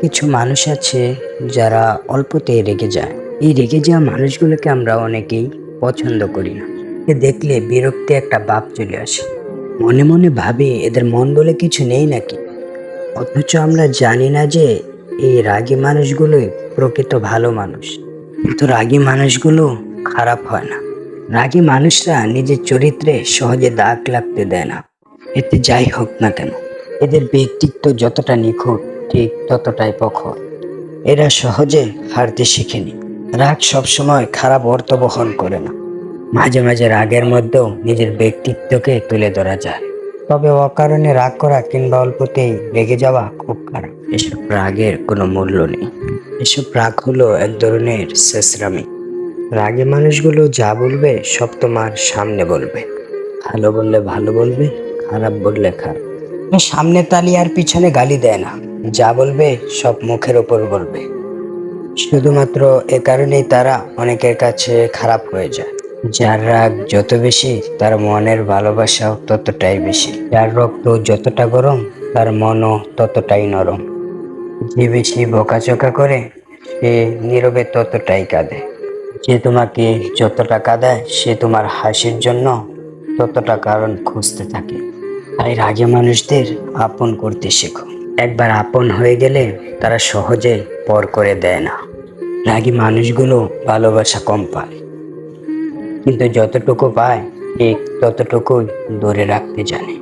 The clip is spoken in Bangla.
কিছু মানুষ আছে যারা অল্পতেই রেগে যায়। এই রেগে যাওয়া মানুষগুলোকে আমরা অনেকেই পছন্দ করি না। দেখলে বিরক্তি একটা ভাব চলে আসে। মনে মনে ভাবি, এদের মন বলে কিছু নেই নাকি? অথচ আমরা জানি না যে, এই রাগী মানুষগুলোই প্রকৃত ভালো মানুষ। কিন্তু রাগী মানুষগুলো খারাপ হয় না। রাগী মানুষরা নিজের চরিত্রে সহজে দাগ লাগতে দেয় না। এতে যাই হোক না কেন, এদের ব্যক্তিত্ব যতটা নিখুঁত ঠিক ততটাই প্রখর। এরা সহজে হারতে শিখেনি। রাগ সবসময় খারাপ অর্থ বহন করে না। মাঝে মাঝে রাগের মধ্যেও নিজের ব্যক্তিত্বকে তুলে ধরা যায়। তবে অকারণে রাগ করা কিংবা অল্পতেই রেগে যাওয়া খুব খারাপ। এসব রাগের কোনো মূল্য নেই। এসব রাগ হলো এক ধরনের শেষরামি। রাগে মানুষগুলো যা বলবে, সব তোমার সামনে বলবে। ভালো বললে ভালো বলবে, খারাপ বললে খারাপ। সামনে তালি আর পিছনে গালি দেয় না। যা বলবে সব মুখের ওপর বলবে। শুধুমাত্র এ কারণেই তারা অনেকের কাছে খারাপ হয়ে যায়। যার রাগ যত বেশি, তার মনের ভালোবাসাও ততটাই বেশি। যার রক্ত যতটা গরম, তার মনও ততটাই নরম। যে বেশি বোকাচোকা করে, সে নীরবে ততটাই কাঁদে। যে তোমাকে যতটা কাঁদায়, সে তোমার হাসির জন্য ততটা কারণ খুঁজতে থাকে। তাই রাগে মানুষদের আপন করতে শেখো। একবার আপন হয়ে গেলে তারা সহজে পর করে দেয় না। রাগী মানুষগুলো ভালোবাসা কম পায়। কিন্তু যতটুকু পায়, ঠিক ততটুকুই ধরে রাখতে জানে।